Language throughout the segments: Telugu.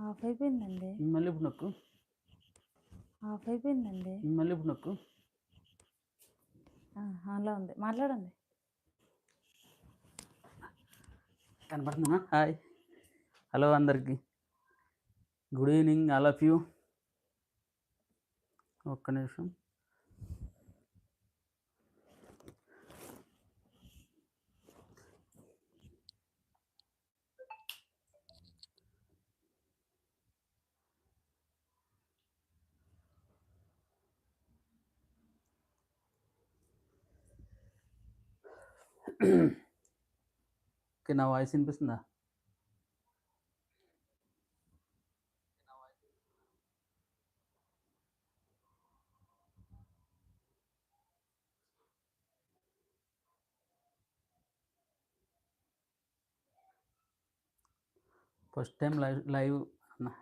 ఆఫ్ అయిపోయిందండి. మళ్ళీ ఇప్పుడు నొక్కు. ఆఫ్ అయిపోయిందండి. మళ్ళీ ఇప్పుడు నొక్కు. ఆన్లో ఉంది. మాట్లాడండి. కనపడుతుందా? హాయ్. హలో అందరికి. Good evening all of you. ఒక్క నిమిషం. ఓకే నా వాయిస్ వినిపిస్తుందా? ఫస్ట్ టైం లైవ్ లైవ్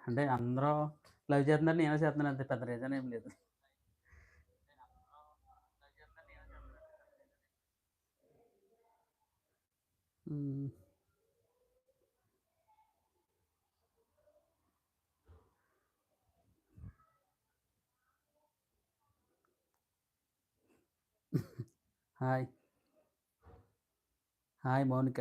అంటే అందరూ లైవ్ చేస్తున్నారు నేనే చేస్తున్నాను అంతే పెద్ద రీజన్ ఏం లేదు. మ్మ్. హాయ్ హాయ్ మౌనిక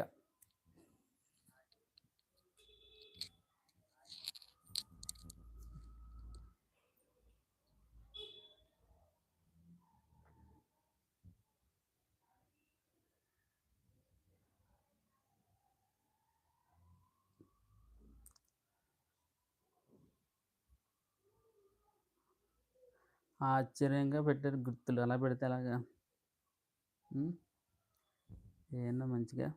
ఆశ్చర్యంగా పెట్టారు గుర్తులు. అలా పెడితే అలాగా ఏమన్నా మంచిగా.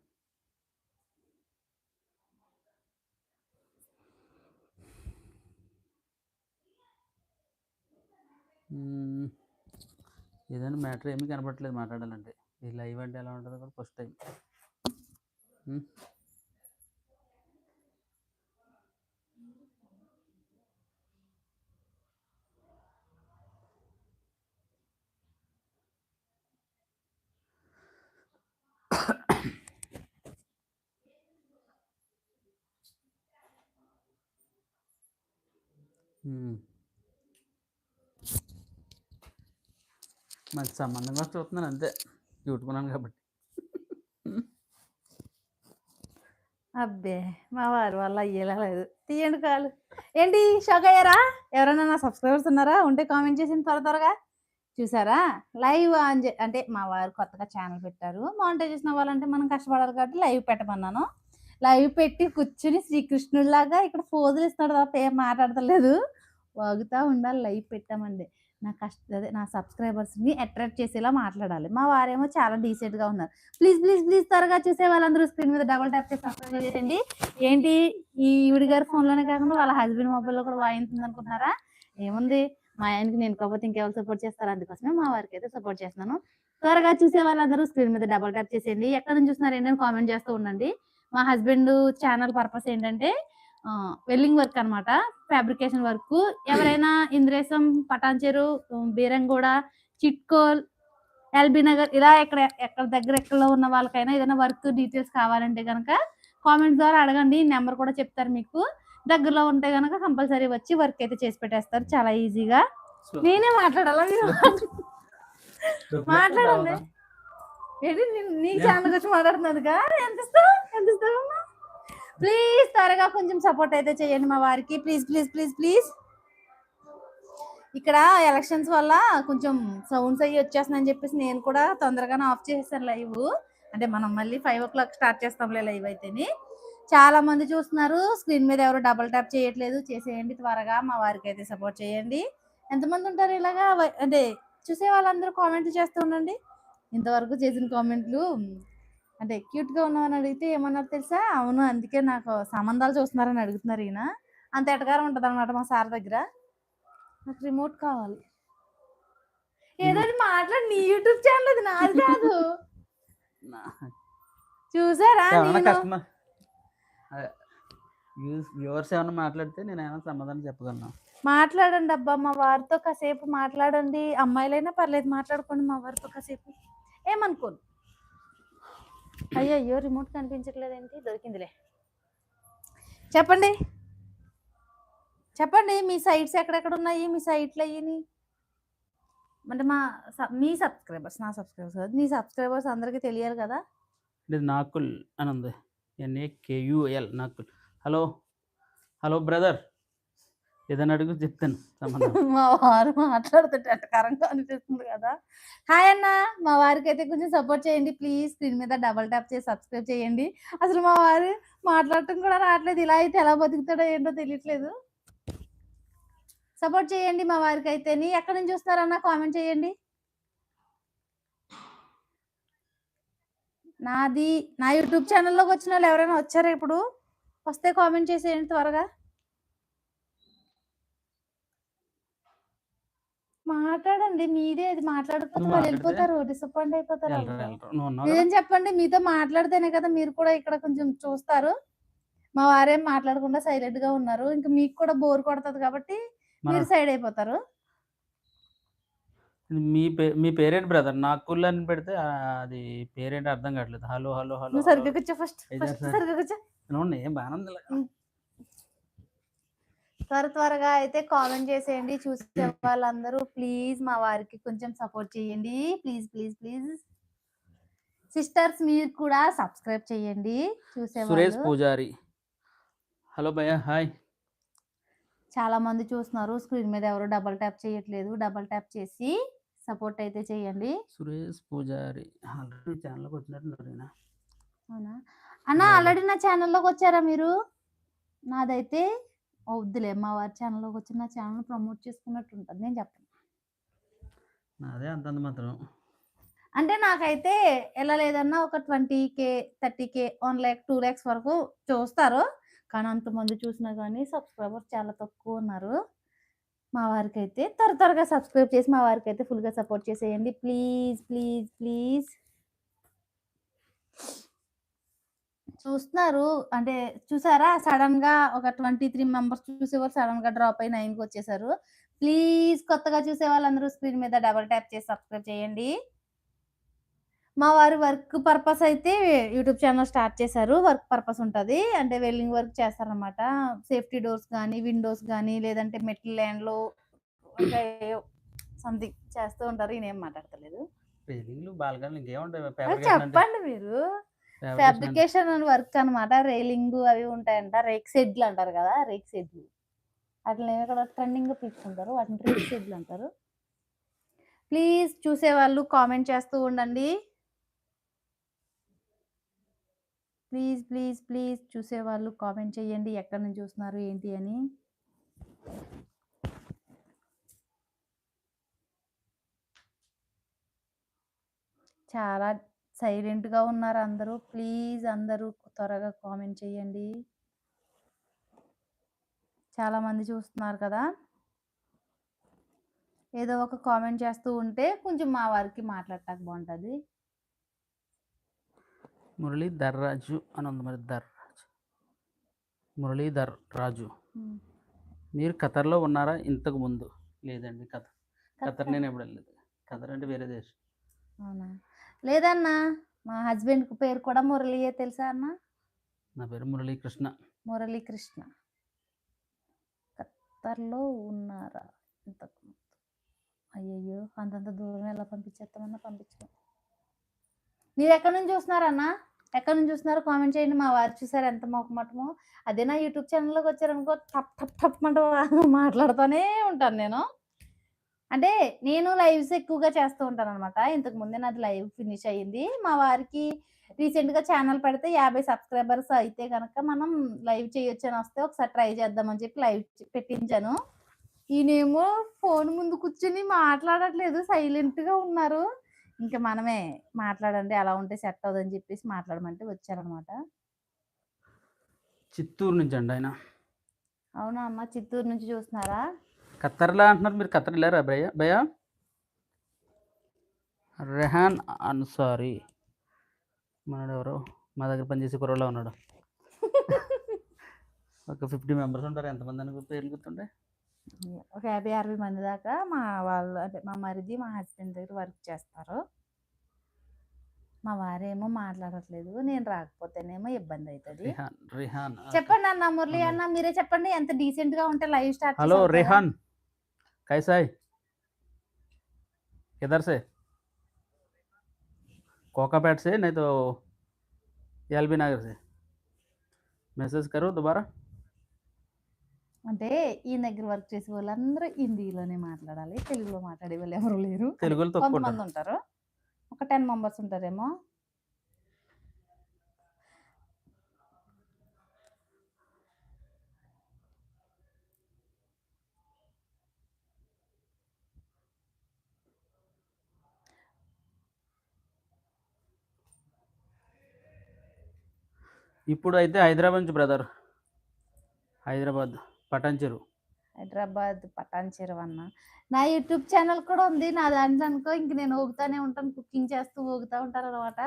ఏదైనా మ్యాటర్ ఏమీ కనపడట్లేదు మాట్లాడాలంటే. ఈ లైవ్ అంటే ఎలా ఉంటుందో కూడా ఫస్ట్ టైం. మంచి సంబంధంగా చూస్తున్నాను అంతే. చూట్టుకున్నాను కాబట్టి. అబ్బే మా వారి వల్ల అయ్యేలా లేదు. తీయండి కాలు. ఏంటి షాక్ అయ్యారా? ఎవరైనా నా సబ్స్క్రైబర్స్ ఉన్నారా? ఉంటే కామెంట్ చేసిన త్వర త్వరగా. చూసారా? లైవ్ ఆన్ చే అంటే మా వారు కొత్తగా ఛానల్ పెట్టారు. మానిటైజేషన్ అవ్వాలంటే మనం కష్టపడాలి కాబట్టి లైవ్ పెట్టమన్నాను. లైవ్ పెట్టి కూర్చుని శ్రీకృష్ణుడిలాగా ఇక్కడ ఫోజులు ఇస్తున్నాడు తప్ప ఏం మాట్లాడతలేదు. వాగుతా ఉండాలి లైవ్ పెట్టామండి నా కష్ట అదే నా సబ్స్క్రైబర్స్ని అట్రాక్ట్ చేసేలా మాట్లాడాలి. మా వారేమో చాలా డీసెంట్గా ఉన్నారు. ప్లీజ్ ప్లీజ్ ప్లీజ్ త్వరగా చూసే వాళ్ళందరూ స్క్రీన్ మీద డబుల్ ట్యాప్ చేసి సబ్స్క్రైబ్ చేయండి ఏంటి ఈ ఈవిడి గారి ఫోన్లోనే కాకుండా వాళ్ళ హస్బెండ్ మొబైల్లో కూడా వాయించింది అనుకుంటున్నారా ఏముంది? మా ఆయనకి నేను కాకపోతే ఇంకెవరు సపోర్ట్ చేస్తారు? అందుకోసమే మా వారికి అయితే సపోర్ట్ చేస్తున్నాను. త్వరగా చూసే వాళ్ళందరూ స్క్రీన్ మీద డబల్ ట్యాప్ చేసేయండి. ఎక్కడ నుంచి చూస్తున్నారు ఏంటని కామెంట్ చేస్తూ ఉండండి. మా హస్బెండ్ ఛానల్ పర్పస్ ఏంటంటే వెల్లింగ్ వర్క్ అన్నమాట ఫ్యాబ్రికేషన్ వర్క్. ఎవరైనా ఇంద్రేశం పటాన్చెరు బీరంగూడ చిట్కోల్ ఎల్బీ నగర్ ఇలా ఎక్కడ ఎక్కడ దగ్గర ఎక్కడ ఉన్న వాళ్ళకైనా ఏదైనా వర్క్ డీటెయిల్స్ కావాలంటే కనుక కామెంట్స్ ద్వారా అడగండి. నెంబర్ కూడా చెప్తారు మీకు. దగ్గరలో ఉంటే కనుక కంపల్సరీ వచ్చి వర్క్ అయితే చేసి పెట్టేస్తారు చాలా ఈజీగా. నేనే మాట్లాడాలా మీరు? మాట్లాడండి. ఏంటి నీ- ఛానల్ వచ్చి మాట్లాడుతున్నదిగా ఎంత ఇస్తావు? ఎంత ఇస్తావమ్మా? ప్లీజ్ త్వరగా కొంచెం సపోర్ట్ అయితే చేయండి మా వారికి. ప్లీజ్ ప్లీజ్ ప్లీజ్ ప్లీజ్ ఇక్కడ ఎలక్షన్స్ వల్ల కొంచెం సౌండ్స్ అయ్యి వచ్చేస్తున్నాయని చెప్పేసి నేను కూడా తొందరగానే ఆఫ్ చేసేసాను లైవ్ అంటే మనం మళ్ళీ ఫైవ్ ఓ క్లాక్ స్టార్ట్ చేస్తాంలే లైవ్ అయితేని. చాలా మంది చూస్తున్నారు స్క్రీన్ మీద ఎవరు డబల్ ట్యాప్ చేయట్లేదు. చేసేయండి త్వరగా మా వారికి అయితే సపోర్ట్ చేయండి. ఎంతమంది ఉంటారు ఇలాగా? అంటే చూసే వాళ్ళందరూ కామెంట్లు చేస్తూ ఉండండి. ఇంతవరకు చేసిన కామెంట్లు అంటే క్యూట్గా ఉన్నామని అడిగితే ఏమన్నారు తెలుసా? అవును అందుకే నాకు సంబంధాలు చూస్తున్నారని అడుగుతున్నారు ఈయన. అంత ఎటగారం ఉంటుంది అనమాట మా సార్ దగ్గర. నాకు రిమోట్ కావాలి. ఏదో మాట్లాడి నీ యూట్యూబ్ ఛానల్ అది నాది కాదు. చూసారా వ్యూవర్స్ మాట్లాడితే నేను ఏమైనా సమాధానం చెప్పగలను? మాట్లాడండి అబ్బా మా వారితో కాసేపు మాట్లాడండి. అమ్మాయిలైనా పర్లేదు మాట్లాడుకోండి మా వారితో కాసేపు. ఏమనుకోను? అయ్యో అయ్యో రిమోట్ కనిపించట్లేదేంటి? దొరికిందిలే. చెప్పండి. చెప్పండి మీ సైట్స్ ఎక్కడెక్కడ ఉన్నాయి మీ సైట్లు అయ్యి అంటే మా మీ సబ్స్క్రైబర్స్ నా సబ్స్క్రైబర్స్ కాదు మీ సబ్స్క్రైబర్స్ అందరికీ తెలియాలి కదా? ఇది నాకుల్ అని ఉంది N A K U L Nakul. Hello hello brother ఏదైనా అడుగు చెప్తాను మా వారు మాట్లాడుతుంటే కరంగా అనిపిస్తుంది కదా. హాయ్ అన్న మా వారికి అయితే కొంచెం సపోర్ట్ చేయండి ప్లీజ్ స్క్రీన్ మీద డబల్ ట్యాప్ చేసి సబ్స్క్రైబ్ చేయండి. అసలు మా వారు మాట్లాడటం కూడా రావట్లేదు. ఇలా అయితే ఎలా బతుకుతాడో ఏంటో తెలియట్లేదు. సపోర్ట్ చేయండి మా వారికి అయితే ఎక్కడి నుంచి చూస్తున్నారన్న కామెంట్ చేయండి. నాది నా యూట్యూబ్ ఛానల్లోకి వచ్చిన వాళ్ళు ఎవరైనా వచ్చారా ఇప్పుడు? వస్తే కామెంట్ చేసేయండి త్వరగా. మాట్లాడండి మీదే అది మాట్లాడకపోతే వాళ్ళు? వెళ్ళిపోతారు డిసప్పాయింట్ అయిపోతారు నిజం కదా? చెప్పండి మీతో మాట్లాడితేనే కదా మీరు కూడా ఇక్కడ కొంచెం చూస్తారు మా వారేం మాట్లాడకుండా సైలెంట్గా ఉన్నారు ఇంకా మీకు కూడా బోర్ కొడుతుంది కాబట్టి మీరు సైడ్ అయిపోతారు మీ మీ పేరేంటి బ్రదర్ నాకుల్ అని పెడితే అది పేరేంటి అర్థం కావట్లేదు హలో హలో హలో సరిగ్గా కూర్చో ఫస్ట్ ఏం? సరిగ్గా కూర్చో ఏం బాగానే. త్వర త్వరగా అయితే కామెంట్ చేసేయండి. చూసే వాళ్ళందరూ ప్లీజ్ మా వారికి కొంచెం సపోర్ట్ చేయండి. Please please please. సిస్టర్స్ మీరు కూడా సబ్స్క్రైబ్ చేయండి. చూసే సురేష్ పూజారి. హలో భయ్య హాయ్. చాలా మంది చూస్తున్నారు. స్క్రీన్ మీద ఎవరు డబల్ ట్యాప్ చేయట్లేదు. డబల్ ట్యాప్ చేసి సపోర్ట్ అయితే చేయండి. సురేష్ పూజారి. ఆల్రెడీ ఛానల్కి వచ్చినట్టున్నారు. అవునా? అన్న. ఆల్రెడీ నా ఛానల్లోకి వచ్చారా మీరు? నాదైతే వద్దులే మా వారి ఛానల్లోకి వచ్చి నా ఛానల్ ప్రమోట్ చేసుకున్నట్టు ఉంటుంది నేను చెప్పను. నాదే అంతంత మాత్రం. అంటే నాకైతే ఎలా లేదన్నా ఒక twenty K thirty K one lakh two lakhs వరకు చూస్తారు. కానీ అంతమంది చూసినా కానీ సబ్స్క్రైబర్స్ చాలా తక్కువ ఉన్నారు. మా వారికి అయితే త్వర త్వరగా సబ్స్క్రైబ్ చేసి మా వారికి అయితే ఫుల్గా సపోర్ట్ చేసేయండి. ప్లీజ్ ప్లీజ్ ప్లీజ్ చూస్తున్నారు. అంటే చూసారా? సడన్గా ఒక ట్వంటీ త్రీ మెంబర్స్ చూసేవారు సడన్గా డ్రాప్ అయి నైన్కి వచ్చేసారు. ప్లీజ్ కొత్తగా చూసే వాళ్ళందరూ స్క్రీన్ మీద డబల్ ట్యాప్ చేసి సబ్స్క్రైబ్ చేయండి. మా వారి వర్క్ పర్పస్ అయితే యూట్యూబ్ ఛానల్ స్టార్ట్ చేశారు. వర్క్ పర్పస్ ఉంటుంది. అంటే వెల్డింగ్ వర్క్ చేస్తారనమాట సేఫ్టీ డోర్స్ కానీ విండోస్ కానీ లేదంటే మెటల్ ల్యాండ్లో సంథింగ్ చేస్తూ ఉంటారు. ఈయన ఏం మాట్లాడతలేదు చెప్పండి మీరు. ఫ్యాబ్రికేషన్ అని వర్క్ అనమాట రైలింగ్ అవి ఉంటాయంట. రేక్ సెడ్లు అంటారు కదా? రేక్ సెడ్లు అట్లా ఇక్కడ ట్రెండింగ్ పిలుచుకుంటారు వాటిని రేక్ సెడ్లు అంటారు. ప్లీజ్ చూసే వాళ్ళు కామెంట్ చేస్తూ ఉండండి. ప్లీజ్ ప్లీజ్ ప్లీజ్ చూసే వాళ్ళు కామెంట్ చేయండి. ఎక్కడి నుంచి చూస్తున్నారు ఏంటి అని. చాలా సైలెంట్గా ఉన్నారు అందరూ. ప్లీజ్ అందరూ త్వరగా కామెంట్ చేయండి. చాలా మంది చూస్తున్నారు కదా. ఏదో ఒక కామెంట్ చేస్తూ ఉంటే కొంచెం మా వారికి మాట్లాడటానికి బాగుంటుంది. మురళీధర్ రాజు అని ఉంది మరి ధర్ రాజు. మురళీధర్ రాజు. మీరు ఖతర్లో ఉన్నారా? ఇంతకు ముందు. లేదండి ఖతర్ ఖతర్ నేను ఎప్పుడు వెళ్ళలేదు. ఖతర్ అంటే వేరే దేశం. అవునా? లేదన్నా మా హస్బెండ్ పేరు కూడా మురళియే తెలుసా అన్న? నా పేరు మురళీకృష్ణ. మురళీకృష్ణ. ఖత్తర్లో ఉన్నారా? ఇంతకు అయ్యయ్యో అంతంత దూరం ఎలా పంపించేస్తామన్నా పంపించాం మీరు ఎక్కడి నుంచి చూస్తున్నారన్నా? ఎక్కడి నుంచి చూస్తున్నారు కామెంట్ చేయండి. మా వారు చూసారు ఎంత మొక్కమటమో అదే నా యూట్యూబ్ ఛానల్లోకి వచ్చారనుకో టప్ టప్ టప్ అంటూ మాట్లాడుతూనే ఉంటాను నేను. అంటే నేను లైవ్స్ ఎక్కువగా చేస్తూ ఉంటాను అనమాట ఇంతకు ముందే నాది లైవ్ ఫినిష్ అయ్యింది. మా వారికి రీసెంట్గా ఛానల్ పెడితే యాభై సబ్స్క్రైబర్స్ అయితే కనుక మనం లైవ్ చేయొచ్చు అని వస్తే ఒకసారి ట్రై చేద్దామని చెప్పి లైవ్ పెట్టించాను. ఈయనేమో ఫోన్ ముందు కూర్చుని మాట్లాడట్లేదు. సైలెంట్గా ఉన్నారు. ఇంకా మనమే మాట్లాడండి అలా ఉంటే సెట్ అవుదని చెప్పేసి మాట్లాడమంటే వచ్చారనమాట చిత్తూరు నుంచి అండి ఆయన. అవునా అమ్మ? చిత్తూరు నుంచి చూస్తున్నారా? ఖత్తర్లా అంటున్నారు మీరు ఖత్తర్ లేరా భయ భయ? రెహాన్ అన్సారీ. మనడు ఎవరు మా దగ్గర పనిచేసే కురలో ఉన్నాడు. ఒక ఫిఫ్టీ మెంబర్స్ ఉంటారు ఎంతమంది అని పేర్లు గుర్తుండే? ఒక యాభై అరవై మంది దాకా మా వాళ్ళు అంటే మా మరిది మా హస్బెండ్ దగ్గర వర్క్ చేస్తారు. మా వారేమో మాట్లాడట్లేదు నేను రాకపోతేనేమో ఇబ్బంది అవుతుంది చెప్పండి అన్న మురళి అన్న మీరే చెప్పండి ఎంత డీసెంట్గా ఉంటే లైవ్ స్టార్ట్ హలో రిహాన్. कैसा है किधर से कोकापैट से नहीं तो एलबी नगर से मैसेज करो दोबारा అంటే ఈ దగ్గర వర్క్ చేసే వాళ్ళందరూ హిందీలోనే మాట్లాడాలి తెలుగులో మాట్లాడే వాళ్ళు ఎవరు లేరు అంటే తెలుగులో తక్కువ కొంతమంది ఉంటారు ఒక టెన్ మెంబర్స్ ఉంటారేమో ఇప్పుడు అయితే హైదరాబాద్ నుంచి బ్రదర్. హైదరాబాద్ పటాన్ చెరు హైదరాబాద్ పటాన్ చెరువు అన్న. నా యూట్యూబ్ ఛానల్ కూడా ఉంది. నా దాంట్లో అనుకో ఇంక నేను ఊగుతానే ఉంటాను. కుకింగ్ చేస్తూ ఊగుతా ఉంటాను అనమాట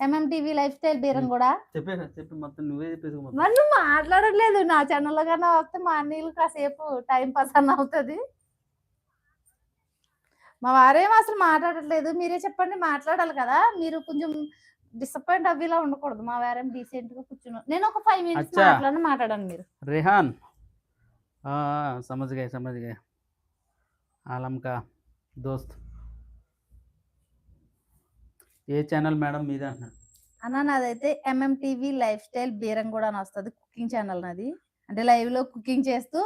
MM TV lifestyle Beeram కూడా. చెప్పే చెప్పి మొత్తం నువ్వే చెప్పేసి మొత్తం. నువ్వు మాట్లాడట్లేదు. నా ఛానల్లో కన్నా వస్తే మా అన్నీళ్ళు కాసేపు టైం పాస్ అన్న అవుతుంది. మా వారేం అసలు మాట్లాడట్లేదు. మీరే చెప్పండి మాట్లాడాలి కదా. మీరు కొంచెం డిసప్పాయింట్ అవ్వేలా ఉండకూడదు మా వారేం డీసెంట్ గా కూర్చున్నారు నేను ఒక ఫైవ్ మినిట్స్ అచ్చా. మాట్లాడని మాట్లాడండి మీరు रेहान हाँ हाँ, समझ गए समझ गए आलम का दोस्त ఏ ఛానల్ మేడం మీద అంటున్నాడు అన్న నాదైతే MM TV lifestyle Beeram కూడా అని వస్తుంది కుకింగ్ ఛానల్ నాది అంటే లైవ్ లో కుకింగ్ చేస్తూ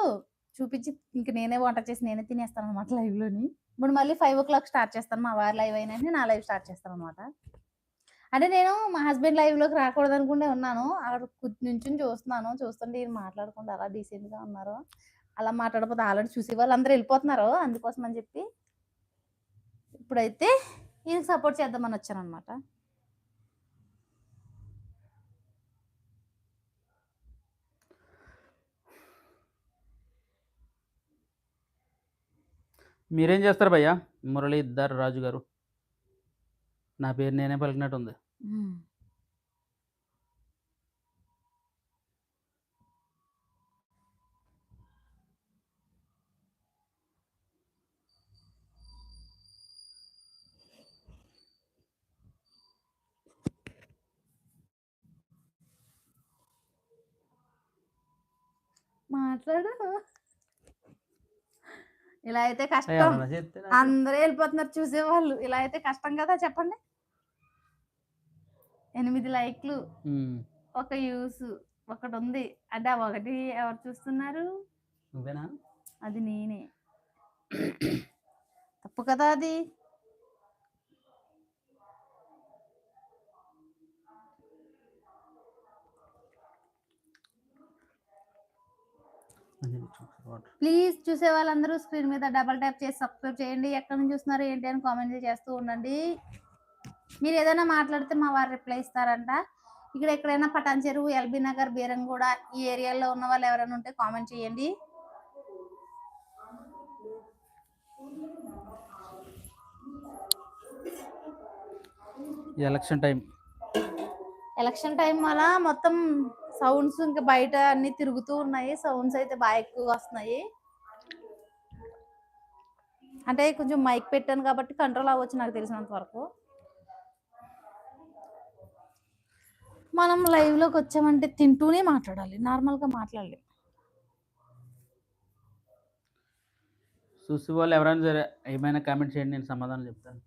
చూపించి ఇంక నేనే వంట చేసి నేనే తినేస్తాను అనమాట లైవ్ లోని ఇప్పుడు మళ్ళీ ఫైవ్ ఓ క్లాక్ స్టార్ట్ చేస్తాను మా వారి లైవ్ అయినా వెంటనే నా లైవ్ స్టార్ట్ చేస్తాను అనమాట అంటే నేను మా హస్బెండ్ లైవ్లోకి రాకూడదు అనుకుంటే ఉన్నాను. అక్కడ నుంచుని చూస్తున్నాను. చూస్తుంటే ఈయన మాట్లాడకుండా అలా డీసెంట్గా ఉన్నారు. అలా మాట్లాడకపోతే ఆల్రెడీ చూసి వాళ్ళు అందరూ వెళ్ళిపోతున్నారు అందుకోసం అని చెప్పి. ఇప్పుడైతే ఈయనకి సపోర్ట్ చేద్దామని వచ్చాను అనమాట మీరేం చేస్తారు భయ్యా? మురళీధర్ రాజు గారు నా పేరు నేనే పలికినట్టుంది. మాట్లాడు. ఇలా అయితే కష్టం. అలా చెప్తే నాకు- అందరూ వెళ్ళిపోతున్నారు చూసేవాళ్ళు. ఇలా అయితే కష్టం కదా చెప్పండి. ఎనిమిది లైక్లు ఒక యూస్ ఒకటి ఉంది అంటే ఒకటి ఎవరు చూస్తున్నారు? నువ్వేనా? అది నేనే. తప్పు కదా అది. ప్లీజ్ చూసే వాళ్ళందరూ స్క్రీన్ మీద డబల్ ట్యాప్ చేసి సబ్స్క్రైబ్ చేయండి. ఎక్కడి నుంచి చూస్తున్నారు ఏంటి అని కామెంట్ చేస్తూ ఉండండి. మీరు ఏదైనా మాట్లాడితే మా వారు రిప్లై ఇస్తారంట. ఇక్కడ ఎక్కడైనా పటాన్ చెరువు ఎల్బీ నగర్ బీరంగూడ ఈ ఏరియాలో ఉన్న వాళ్ళు ఎవరైనా ఉంటే కామెంట్ చేయండి. Election time. ఎలక్షన్ టైం వల్ల మొత్తం సౌండ్స్ ఇంకా బయట అన్ని తిరుగుతూ ఉన్నాయి. సౌండ్స్ అయితే బాగా ఎక్కువగా వస్తున్నాయి. అంటే కొంచెం మైక్ పెట్టాను కాబట్టి కంట్రోల్ అవ్వచ్చు నాకు తెలిసినంత వరకు. మనం లైవ్లోకి వచ్చామంటే తింటూనే మాట్లాడాలి. నార్మల్గా మాట్లాడాలి. చూసి వాళ్ళు ఎవరైనా సరే ఏమైనా కామెంట్ చేయండి నేను సమాధానం చెప్తాను.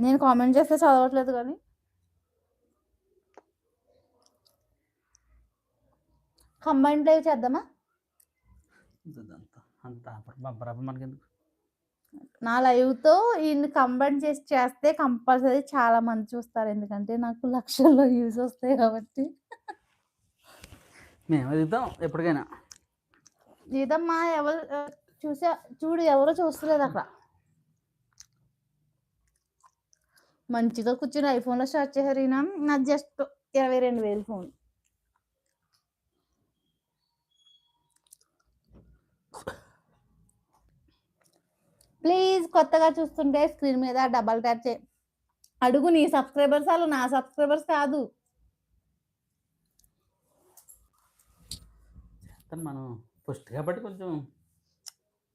నేను కామెంట్ చేస్తే చదవట్లేదు కానీ. కంబైన్ లైవ్ చేద్దామా? అంత మనకెందుకు? నా లైవ్తో ఈయన్ని కంబైన్ చేసి చేస్తే కంపల్సరీ చాలా మంది చూస్తారు. ఎందుకంటే నాకు లక్షల్లో యూస్ వస్తాయి కాబట్టి. మేము ఎప్పటికైనా. ఇదమ్మా ఎవరు చూసా చూడు ఎవరో చూస్తలేదు అక్కడ. మంచిగా కూర్చుని ఐఫోన్లో స్టార్ట్ చేశారు ఈయన. నా జస్ట్ ఇరవై రెండు వేలు ఫోన్. ప్లీజ్ కొత్తగా చూస్తుంటే స్క్రీన్ మీద డబల్ ట్యాప్ చే అడుగు నీ సబ్స్క్రైబర్స్ వాళ్ళు నా సబ్స్క్రైబర్స్ కాదు. మనం. ఫస్ట్ కాబట్టి కొంచెం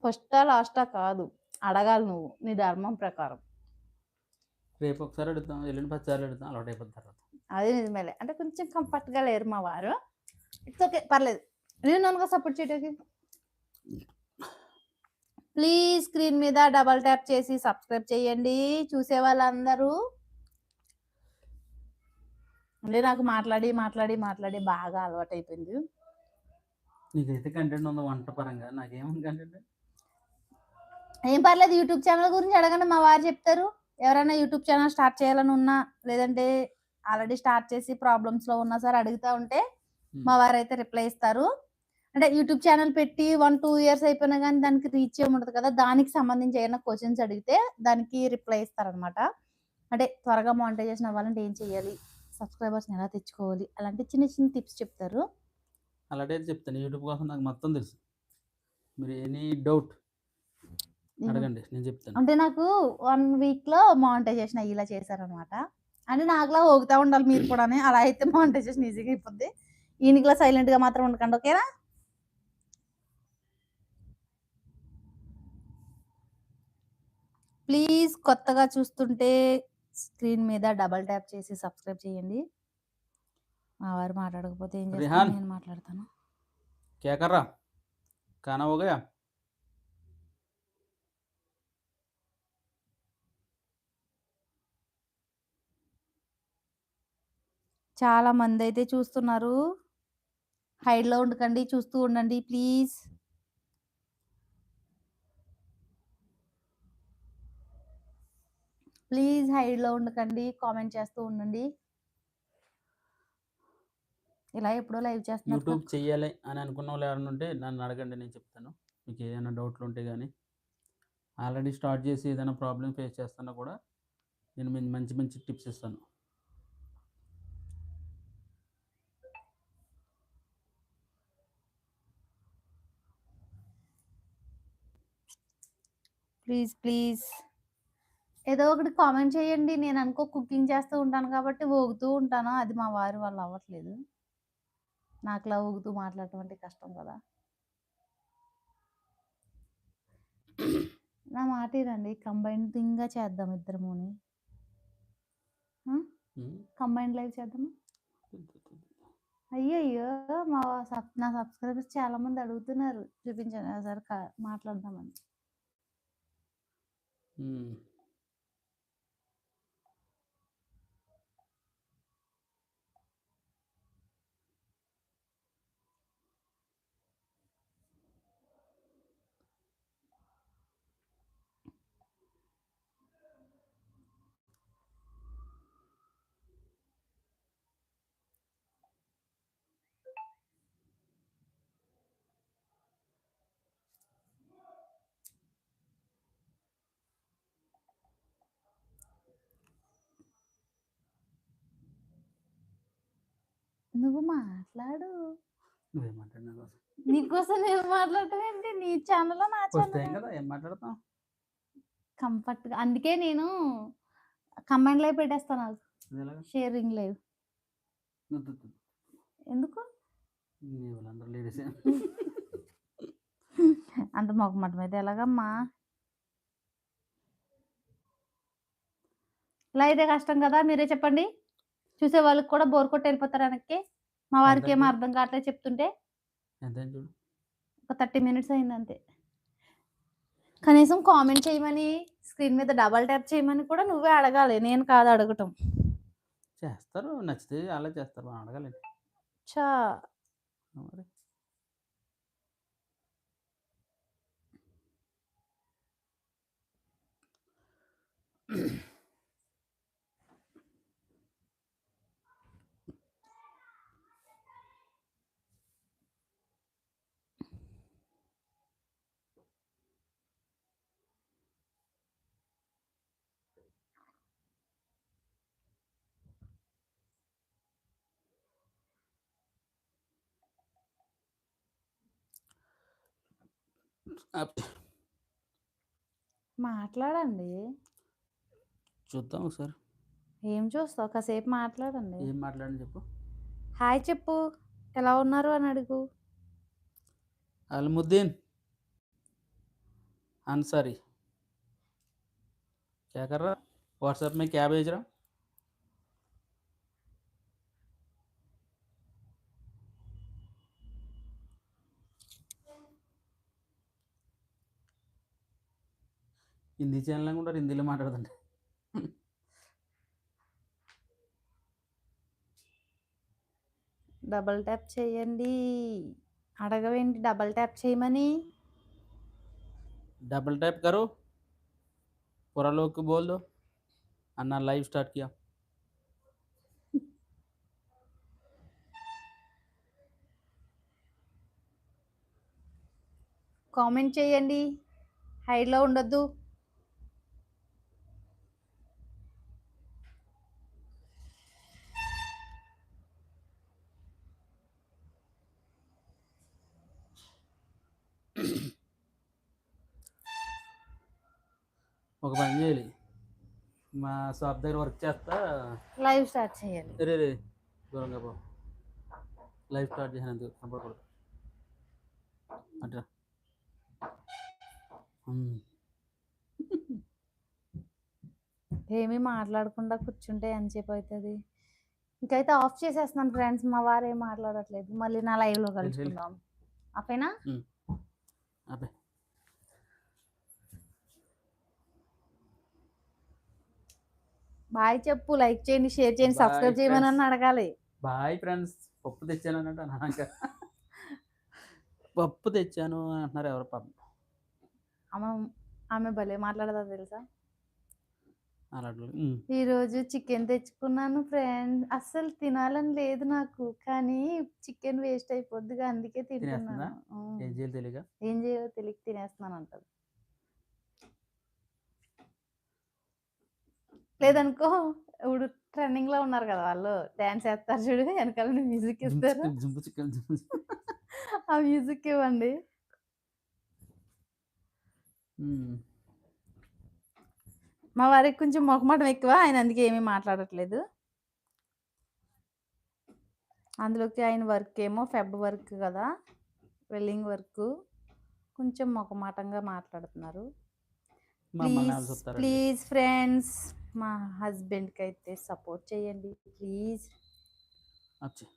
ఫస్టా లాస్టా కాదు. అడగాలి నువ్వు నీ ధర్మం ప్రకారం. రేపు ఒకసారి అడుగుతాం ఎల్లుండి పది సార్లు అడుగుతాం అలవాటు తర్వాత. అది నిజమేలే. అంటే కొంచెం కంఫర్ట్గా లేరు మా వారు. ఇట్స్ ఓకే పర్లేదు. నేను నన్నుగా సపోర్ట్ చేయడానికి ప్లీజ్ స్క్రీన్ మీద డబల్ ట్యాప్ చేసి సబ్స్క్రైబ్ చేయండి. చూసే వాళ్ళందరూ. అంటే నాకు మాట్లాడి మాట్లాడి మాట్లాడి బాగా అలవాటు అయిపోయింది నీకైతే కంటెంట్ ఉందా వంట పరంగా నాకేముంది కంటెంట్ ఏం పర్లేదు యూట్యూబ్ ఛానల్ గురించి అడగండి. మా వారు చెప్తారు. ఎవరైనా యూట్యూబ్ ఛానల్ స్టార్ట్ చేయాలని ఉన్నా లేదంటే ఆల్రెడీ స్టార్ట్ చేసి ప్రాబ్లమ్స్లో ఉన్నా సరే అడుగుతా ఉంటే మా వారు అయితే రిప్లై ఇస్తారు. అంటే యూట్యూబ్ ఛానల్ పెట్టి వన్ టూ ఇయర్స్ అయిపోయినా కానీ దానికి రీచ్ ఏముండదు కదా. దానికి సంబంధించి ఏమైనా క్వశ్చన్స్ అడిగితే దానికి రిప్లై ఇస్తారనమాట అంటే త్వరగా మానిటైజేషన్ అవ్వాలంటే ఏం చేయాలి? సబ్స్క్రైబర్స్ని ఎలా తెచ్చుకోవాలి? అలాంటి చిన్న చిన్న టిప్స్ చెప్తారు. అలాగే చెప్తాను. యూట్యూబ్ కోసం నాకు మొత్తం తెలుసు. మీరు ఎనీ డౌట్ అడగండి. నేను చెప్తాను. అంటే నాకు వన్ వీక్లో మానిటైజేషన్ అయ్యేలా చేశారనమాట అంటే నాకులా ఊగుతా ఉండాలి మీరు కూడా అలా అయితే మానిటైజేషన్ ఈజీగా అయిపోద్ది. ఈయనకిలా సైలెంట్గా మాత్రం ఉండకండి ఓకేనా? ప్లీజ్ కొత్తగా చూస్తుంటే స్క్రీన్ మీద డబల్ ట్యాప్ చేసి సబ్స్క్రైబ్ చేయండి. మా వారు మాట్లాడకపోతే ఏం చేస్తాను? నేను మాట్లాడతాను. కేకర్రా. కానా చాలా మంది అయితే చూస్తున్నారు. హైడ్లో ఉండకండి చూస్తూ ఉండండి ప్లీజ్. ప్లీజ్ హైడ్లో ఉండకండి కామెంట్ చేస్తూ ఉండండి. ఇలా ఎప్పుడో లైవ్ చేస్తున్నారు యూట్యూబ్ చెయ్యాలి అని అనుకున్న వాళ్ళు ఎవరైనా ఉంటే నన్ను అడగండి నేను చెప్తాను. మీకు ఏదైనా డౌట్లు ఉంటే కానీ ఆల్రెడీ స్టార్ట్ చేసి ఏదైనా ప్రాబ్లం ఫేస్ చేస్తున్నా కూడా నేను మీకు మంచి మంచి టిప్స్ ఇస్తాను. Please please. ఏదో ఒకటి కామెంట్ చేయండి. నేను అనుకో కుకింగ్ చేస్తూ ఉంటాను కాబట్టి ఊగుతూ ఉంటాను. అది మా వారి వాళ్ళు అవ్వట్లేదు. నాకులా ఊగుతూ మాట్లాడటం అంటే కష్టం కదా. నా మాట రండి కంబైన్డ్గా చేద్దాం ఇద్దరముని. కంబైన్డ్ లైవ్ చేద్దాము? అయ్యయ్యో! మా సబ్ నా సబ్స్క్రైబర్స్ చాలా మంది అడుగుతున్నారు. చూపించండి. కా- మాట్లాడదామని. నువ్వు మాట్లాడు. నీకోసం నేను మాట్లాడటం ఏంటి? నీ ఛానల్ నా ఛానల్ కదా ఏం మాట్లాడతాం? కంఫర్ట్గా అందుకే నేను కంబైన్ లైవ్ పెట్టేస్తాను నాకు? Sharing live. ఎందుకు? లేడీసే. అంత మొగమాట మీద ఎలాగమ్మా? ఇలా అయితే కష్టం కదా మీరే చెప్పండి. చూసే వాళ్ళకి కూడా బోర్ కొట్టి వెళ్ళిపోతారు వెనక్కి. మా వారికి ఏమో. అర్థం కావట్లేదు చెప్తుంటే. ఒక థర్టీ మినిట్స్ అయింది అంతే. కనీసం కామెంట్ చేయమని స్క్రీన్ మీద డబల్ ట్యాప్ చేయమని కూడా నువ్వే అడగాలి. నేను కాదు అడగటం. చేస్తారు. నచ్చితే అలా చేస్తారు. మనం చా మరి. మాట్లాడండి చూద్దాం ఒకసారి ఏం చూస్తావు కాసేపు మాట్లాడండి ఏం మాట్లాడని చెప్పు హాయ్ చెప్పు ఎలా ఉన్నారు అని అడుగు अलमुद्दीन अंसारी क्या कर रहा व्हाट्सएप में क्या भेज रहा హిందీ ఛానల్ కూడా హిందీలో మాట్లాడుతుంటే డబల్ ట్యాప్ చేయండి అడగవేంటి డబల్ ట్యాప్ చేయమని डबल टैप करो पूरा लोग को बोल दो अन्ना लाइव स्टार्ट किया కామెంట్ చేయండి హైలో ఉండొద్దు ఒక పని చేయాలి. మా షాప్ దగ్గర వర్క్ చేస్తా. లైవ్ స్టార్ట్ చేయాలి. రే రే దూరంగా పో. లైవ్ స్టార్ట్ చేసినందుకు కనపడకూడదు అట్లా. ఏమీ మాట్లాడకుండా కూర్చుంటే ఎంతసేపు అవుతుంది? ఇంకైతే ఆఫ్ చేసేస్తున్నాను ఫ్రెండ్స్ మా వారు ఏం మాట్లాడట్లేదు. మళ్ళీ నా లైవ్లో కలుసుకుందాం. అపేనా అబ్బే బాయ్ చెప్పు లైక్ చేయండి షేర్ చేయండి సబ్స్క్రైబ్ చేయమని అడగాలి. బాయ్ ఫ్రెండ్స్ పప్పు తెచ్చాను అన్నట్టు అన్నాక. పప్పు తెచ్చాను అంటున్నారు ఎవరు పాపం. ఆమె ఆమె భలే మాట్లాడదా తెలుసా? అలా అట్లా. ఉమ్. ఈ రోజు చికెన్ తెచ్చుకున్నాను ఫ్రెండ్ అస్సలు తినాలని లేదు నాకు కానీ చికెన్ వేస్ట్ అయిపోద్దిగా అందుకే తింటున్నాను. ఏం చేయాలి తెలియక ఏం చేయాలో తెలియక తినేస్తున్నాను అంటది లేదనుకో ఇప్పుడు ట్రెండింగ్లో ఉన్నారు కదా వాళ్ళు. డాన్స్ వేస్తారు చూడు వెనకాల మ్యూజిక్ ఇస్తారు. ఆ మ్యూజిక్ ఇవ్వండి. మా వారికి కొంచెం మొహమాటం ఎక్కువ ఆయన అందుకే ఏమీ మాట్లాడట్లేదు. అందులోకి ఆయన వర్క్ ఏమో ఫెబ్ వర్క్ కదా వెల్లింగ్ వర్క్. కొంచెం మొహమాటంగా మాట్లాడుతున్నారు. Please friends. మా హస్బెండ్కి అయితే సపోర్ట్ చేయండి ప్లీజ్. అచ్చా.